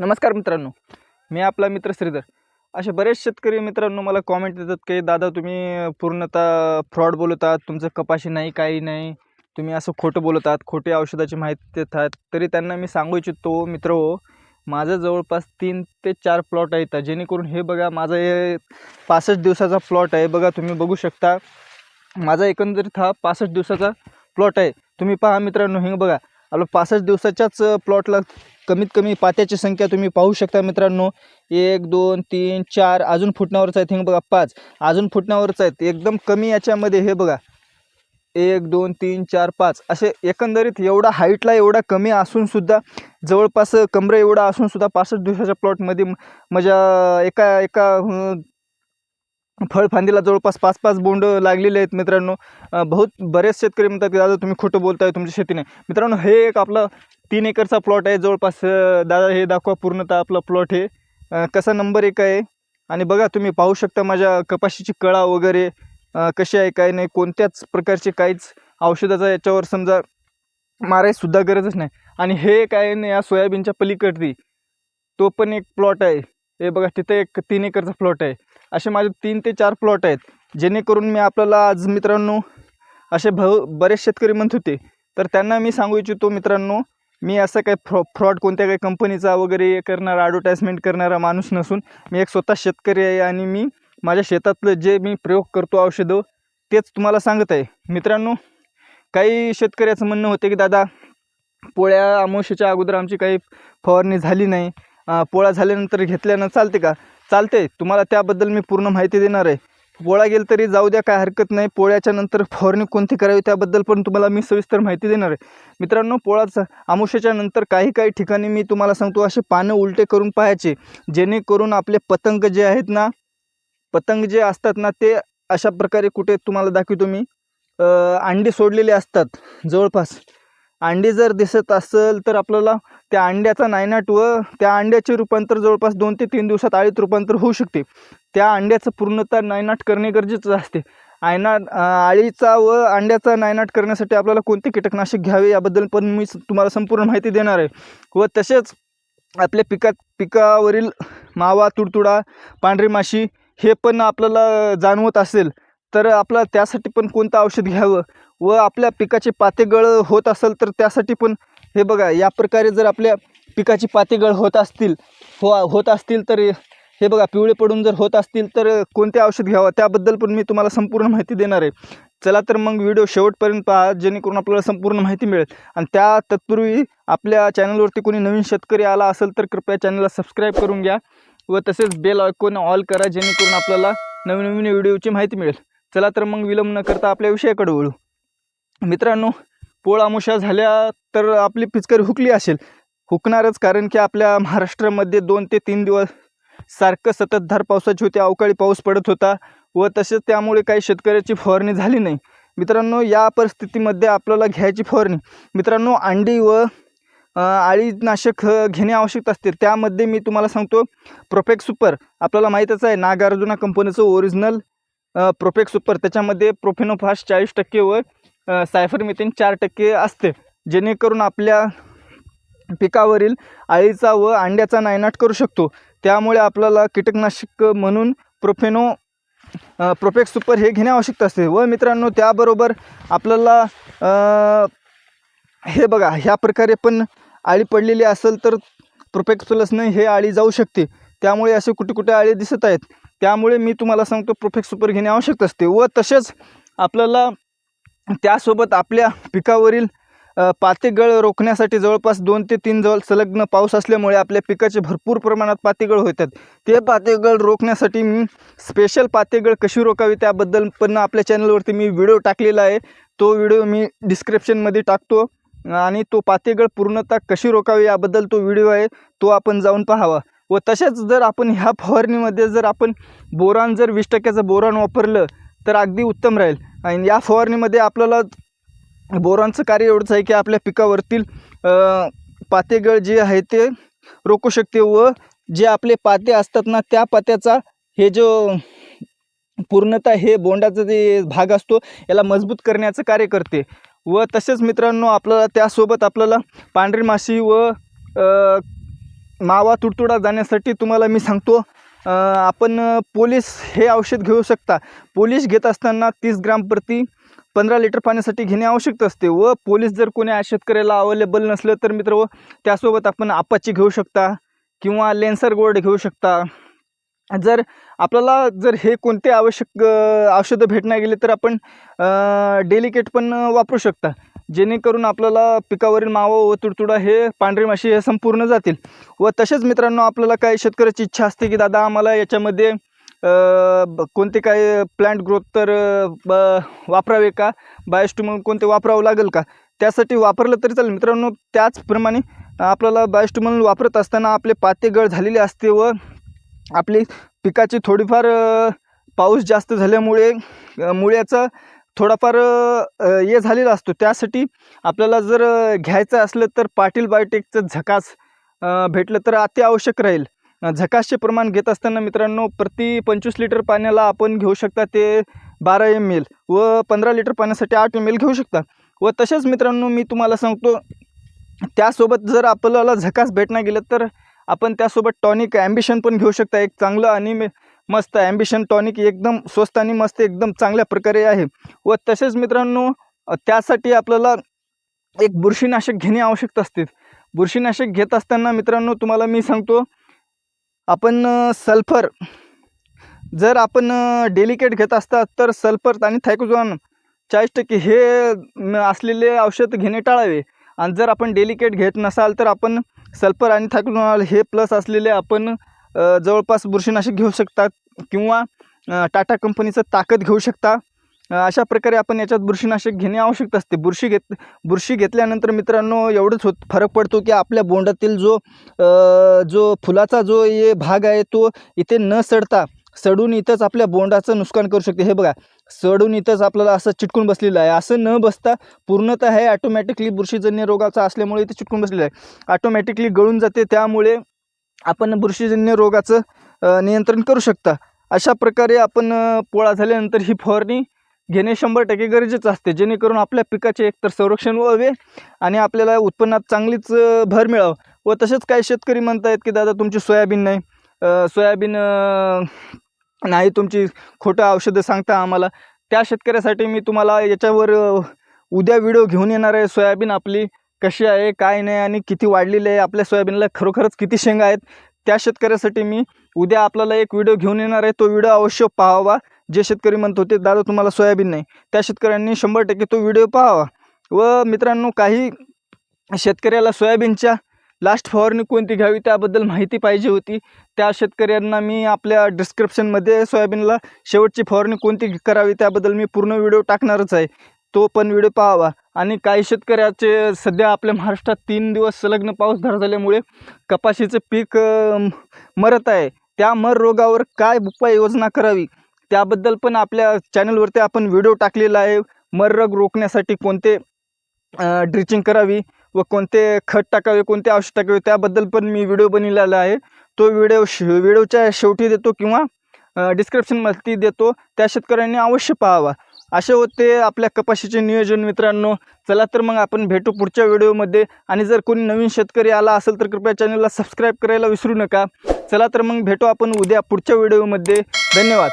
नमस्कार मित्रांनो. मी आपला मित्र श्रीधर. असे बरेच शेतकरी मित्रांनो मला कॉमेंट देतात की दादा तुम्ही पूर्णतः फ्रॉड बोलतात तुमचं कपाशी नाही काही नाही. तुम्ही असं खोटं बोलतात खोटे औषधाची माहिती देतात. तरी त्यांना मी सांगू इच्छितो मित्र हो माझं जवळपास तीन ते चार प्लॉट आहेत. जेणेकरून हे बघा माझा हे पासष्ट दिवसाचा प्लॉट आहे. बघा तुम्ही बघू शकता माझा एकंदरीत हा पासष्ट दिवसाचा प्लॉट आहे. तुम्ही पहा मित्रांनो हे बघा आपलं पासष्ट दिवसाच्याच प्लॉटला कमीत कमी पात्याची संख्या तुम्ही पाहू शकता मित्रांनो. एक दोन तीन चार अजून फुटण्यावरच आहेत. हे बघा पाच. अजून फुटण्यावरच आहेत. एकदम कमी याच्यामध्ये हे बघा. एक दोन तीन चार पाच. असे एकंदरीत एवढा हाईटला एवढा कमी असूनसुद्धा जवळपास कमरे एवढा असूनसुद्धा पासष्ट दिवसाच्या प्लॉटमध्ये माझ्या एका एका फळफांदीला जवळपास पाच पाच बोंड लागलेले आहेत मित्रांनो. बहुत बरेच शेतकरी म्हणतात की दादा तुम्ही खोटं बोलताय तुमच्या शेतीने. मित्रांनो हे एक आपलं तीन एकरचा प्लॉट आहे. जवळपास दादा हे दाखवा पूर्णतः आपला प्लॉट हे. कसा नंबर एक आहे? आणि बघा तुम्ही पाहू शकता माझ्या कपाशीची कळा वगैरे कशी आहे काय नाही कोणत्याच प्रकारचे काहीच औषधाचा याच्यावर समजा मारायसुद्धा गरजच नाही. आणि हे काय नाही या सोयाबीनच्या पलीकडती तो पण एक प्लॉट आहे. हे बघा तिथे एक तीन एकरचा प्लॉट आहे. असे माझे तीन ते चार प्लॉट आहेत. जेणेकरून मी आपल्याला आज मित्रांनो असे भ बरेच शेतकरी म्हणत होते. तर त्यांना मी सांगू इच्छितो मित्रांनो मी असं काही फ्रॉ फ्रॉड कोणत्या काही कंपनीचा वगैरे हे करणारा ॲडव्हर्टाईजमेंट करणारा माणूस नसून मी एक स्वतः शेतकरी आहे आणि मी माझ्या शेतातलं जे मी प्रयोग करतो औषधं तेच तुम्हाला सांगत आहे. मित्रांनो काही शेतकऱ्याचं म्हणणं होते की दादा पोळ्या अमावश्याच्या अगोदर आमची काही फवारणी झाली नाही. पोळा झाल्यानंतर घेतल्यानं चालते का? चालते तुम्हाला त्याबद्दल मी पूर्ण माहिती देणार आहे. पोळा गेल तरी जाऊ द्या काय हरकत नाही. पोळ्याच्या नंतर फवारणी कोणती करावी त्याबद्दल पण तुम्हाला मी सविस्तर माहिती देणार आहे. मित्रांनो पोळाचा आमुष्याच्या नंतर काही काही ठिकाणी मी तुम्हाला सांगतो असे पानं उलटे करून पाहायचे जेणेकरून आपले पतंग जे आहेत ना पतंग जे असतात ना ते अशा प्रकारे कुठे तुम्हाला दाखवतो मी. अंडी सोडलेले असतात जवळपास. अंडी जर दिसत असेल तर आपल्याला त्या अंड्याचा नायनाट व त्या अंड्याचे रूपांतर जवळपास दोन ते तीन दिवसात आळीत रूपांतर होऊ शकते. त्या अंड्याचं पूर्णतः नायनाट करणे गरजेचं असते. आयनाट आळीचा व अंड्याचा नायनाट करण्यासाठी आपल्याला कोणते कीटकनाशक घ्यावे याबद्दल पण मी तुम्हाला संपूर्ण माहिती देणार आहे. व तसेच आपल्या पिकात पिकावरील मावा तुडतुडा पांढरी माशी हे पण आपल्याला जाणवत असेल तर आपलं त्यासाठी पण कोणतं औषध घ्यावं? व आपल्या पिकाची पातेगळ होत असेल तर त्यासाठी पण हे बघा या प्रकारे जर आपल्या पिकाची पातेगळ होत असतील हो होत असतील तर हे बघा पिवळे पडून जर होत असतील तर कोणते औषध घ्यावं? त्याबद्दल पण मी तुम्हाला संपूर्ण माहिती देणार आहे. चला तर मग व्हिडिओ शेवटपर्यंत पहा जेणेकरून आपल्याला संपूर्ण माहिती मिळेल. आणि त्या तत्पूर्वी आपल्या चॅनलवरती कोणी नवीन शेतकरी आला असेल तर कृपया चॅनलला सबस्क्राईब करून घ्या व तसेच बेल आयकॉन ऑल करा जेणेकरून आपल्याला नवीन नवीन व्हिडिओची माहिती मिळेल. चला तर मग विलंब न करता आपल्या विषयाकडे वळू. मित्रांनो पोळ अमुषा झाल्या तर आपली पिचकारी हुकली असेल. हुकणारच कारण की आपल्या महाराष्ट्रामध्ये दोन ते तीन दिवस सारखं सततधार पावसाची होती अवकाळी पाऊस पडत होता व तसेच त्यामुळे काही शेतकऱ्याची फवारणी झाली नाही. मित्रांनो या परिस्थितीमध्ये आपल्याला घ्यायची फवारणी. मित्रांनो अंडी व आळीनाशक अळीनाशक घेणे आवश्यक असते. त्यामध्ये मी तुम्हाला सांगतो प्रोफेक्ट सुपर आपल्याला माहीतच आहे नागार्जुना कंपनीचं ओरिजिनल प्रोफेक्ट सुपर त्याच्यामध्ये प्रोफेनोफास्ट चाळीस टक्के व सायफर मिथेन चार टक्के असते. जेणेकरून आपल्या पिकावरील अळीचा व अंड्याचा नायनाट करू शकतो. त्यामुळे आपल्याला कीटकनाशक म्हणून प्रोफेनो अ, सुपर हे घेणे आवश्यक असते. व मित्रांनो त्याबरोबर आपल्याला हे बघा ह्या प्रकारे पण आळी पडलेली असेल तर प्रोपेक्स प्लसनं हे आळी जाऊ शकते. त्यामुळे असे कुठे कुठे आळी दिसत आहेत. त्यामुळे मी तुम्हाला सांगतो प्रोफेक्स सुपर घेणे आवश्यक असते. व तसेच आपल्याला त्यासोबत आपल्या पिकावरील पातेगळ रोखण्यासाठी जवळपास दोन ते तीन जवळ संलग्न पाऊस असल्यामुळे आपल्या पिकाचे भरपूर प्रमाणात पातेगळ होतात. ते पातेगळ रोखण्यासाठी मी स्पेशल पातेगळ कशी रोखावी त्याबद्दल पण आपल्या चॅनलवरती मी व्हिडिओ टाकलेला आहे. तो व्हिडिओ मी डिस्क्रिप्शनमध्ये टाकतो आणि तो पातेगळ पूर्णतः कशी रोखावी याबद्दल तो व्हिडिओ आहे तो आपण जाऊन पाहावा. व तसेच जर आपण ह्या फवारणीमध्ये जर आपण बोरान जर वीस टक्क्याचं बोरान वापरलं तर अगदी उत्तम राहील. आणि या फवारणीमध्ये आपल्याला बोरांचं कार्य एवढंच आहे की आपल्या पिकावरतील पातेगळ जे आहे ते रोखू शकते व जे आपले पाते असतात ना त्या पात्याचा हे जो पूर्णतः हे बोंडाचा जे भाग असतो याला मजबूत करण्याचं कार्य करते. व तसेच मित्रांनो आपल्याला त्यासोबत आपल्याला पांढरी माशी व मावा तुडतुडा जाण्यासाठी तुम्हाला मी सांगतो आपण पोलीस हे औषध घेऊ शकता. पोलीस घेत असताना तीस ग्राम प्रति पंधरा लिटर पाण्यासाठी घेणे आवश्यक असते व पोलीस जर कोणी शेतकऱ्याला अवेलेबल नसलं तर मित्र व त्यासोबत आपण आपाची घेऊ शकता किंवा लेन्सर गोल्ड घेऊ शकता. जर आपल्याला जर हे कोणते आवश्यक औषधं भेटण्या गेले तर आपण डेलिकेट पण वापरू शकता. जेणेकरून आपल्याला पिकावरील मावा व तुडतुडा हे पांढरी माशी हे संपूर्ण जातील. व तसेच मित्रांनो आपल्याला काही शेतकऱ्याची इच्छा असते की दादा आम्हाला याच्यामध्ये कोणते काय प्लांट ग्रोथ तर ब वापरावे का? बायोस्टू म्हणून कोणते वापरावं लागेल का? त्यासाठी वापरलं तरी चालेल. मित्रांनो त्याचप्रमाणे आपल्याला बायोस्टू म्हणून वापरत असताना आपले पाते गळ झालेले असते व आपली पिकाची थोडीफार पाऊस जास्त झाल्यामुळे मुळ्याचं मुळ्याचा थोडाफार ये हे झालेला असतो. त्यासाठी आपल्याला जर घ्यायचं असलं तर पाटील बायोटेकचं झकास भेटलं तर अति आवश्यक राहील झकासचे प्रमाण घेत असताना मित्रांनो प्रति पंचवीस लिटर पाण्याला आपण घेऊ शकता ते बारा एम एल व पंधरा लिटर पाण्यासाठी आठ एम एल घेऊ शकता. व तसेच मित्रांनो मी तुम्हाला सांगतो त्यासोबत जर आपल्याला झकास भेटणं गेलं तर आपण त्यासोबत टॉनिक ॲम्बिशन पण घेऊ शकता. एक चांगलं आणि मे- मस्त ॲम्बिशन टॉनिक एकदम स्वस्त आणि मस्त एकदम चांगल्या प्रकारे आहे. व तसेच मित्रांनो त्यासाठी आपल्याला एक बुरशीनाशक घेणे आवश्यक असते. बुरशीनाशक घेत असताना मित्रांनो तुम्हाला मी सांगतो आपण सल्फर जर आपण डेलिकेट घेत असता तर सल्फर आणि थायकोजॉन चाळीस टक्के हे असलेले औषध घेणे टाळावे. आणि जर आपण डेलिकेट घेत नसाल तर आपण सल्फर आणि थायकोजॉन हे प्लस असलेले आपण जवळपास बुरशीनाशक घेऊ शकता किंवा टाटा कंपनीचं ताकद घेऊ शकता. अशा प्रकारे आपण याच्यात बुरशीनाशक घेणे आवश्यक असते. बुरशी घेत बुरशी घेतल्यानंतर मित्रांनो एवढंच होत फरक पडतो की आपल्या बोंडातील जो जो फुलाचा जो ये भाग आहे तो इथे न सडता सडून इथंच आपल्या बोंडाचं नुकसान करू शकते. हे बघा सडून इथंच आपल्याला असं चिटकून बसलेलं आहे. असं न बसता पूर्णतः हे ॲटोमॅटिकली बुरशीजन्य रोगाचा असल्यामुळे इथे चिटकून बसलेलं आहे. ऑटोमॅटिकली गळून जाते. त्यामुळे आपण बुरशीजन्य रोगाचं नियंत्रण करू शकता. अशा प्रकारे आपण पोळा झाल्यानंतर ही फवारणी घेणे शंभर टक्के गरजेचं असते. जेणेकरून आपल्या पिकाचे एकतर संरक्षण व्हावे आणि आपल्याला उत्पन्नात चांगलीच भर मिळावं. व तसेच काही शेतकरी म्हणतायत की दादा तुमची सोयाबीन नाही. सोयाबीन नाही तुमची खोटं औषधं सांगता आम्हाला. त्या शेतकऱ्यासाठी मी तुम्हाला याच्यावर उद्या व्हिडिओ घेऊन येणार आहे. सोयाबीन आपली कशी आहे काय नाही आणि किती वाढलेली आहे आपल्या सोयाबीनला खरोखरच किती शेंगा आहेत त्या शेतकऱ्यासाठी मी उद्या आपल्याला एक व्हिडिओ घेऊन येणार आहे. तो व्हिडिओ अवश्य पाहावा. जे शेतकरी म्हणत होते दादा तुम्हाला सोयाबीन नाही. त्या शेतकऱ्यांनी शंभर टक्के तो व्हिडिओ पाहावा. व मित्रांनो काही शेतकऱ्याला सोयाबीनच्या लास्ट फवारणी कोणती घ्यावी त्याबद्दल माहिती पाहिजे होती. त्या शेतकऱ्यांना मी आपल्या डिस्क्रिप्शनमध्ये सोयाबीनला शेवटची फवारणी कोणती करावी त्याबद्दल मी पूर्ण व्हिडिओ टाकणारच आहे. तो पण व्हिडिओ पाहावा. आणि काही शेतकऱ्याचे सध्या आपल्या महाराष्ट्रात तीन दिवस संलग्न पाऊसधार झाल्यामुळे कपाशीचं पीक मरत आहे. त्या मर रोगावर काय उपाययोजना करावी? त्याबद्दल पण आपल्या चॅनलवरती आपण व्हिडिओ टाकलेला आहे. मर रोग रोखण्यासाठी कोणते ड्रिचिंग करावी व कोणते खत टाकावे कोणते औषध टाकावे त्याबद्दल पण मी व्हिडिओ बनवलेला आहे. तो व्हिडिओ श व्हिडिओच्या शेवटी देतो किंवा डिस्क्रिप्शनमध्ये देतो. त्या शेतकऱ्यांनी अवश्य पाहावा. असे होते आपल्या कपाशीचे नियोजन मित्रांनो. चला तर मग आपण भेटू पुढच्या व्हिडिओमध्ये. आणि जर कोणी नवीन शेतकरी आला असेल तर कृपया चॅनलला सबस्क्राईब करायला विसरू नका. चला तर मग भेटू आपण उद्या पुढच्या व्हिडिओमध्ये. धन्यवाद.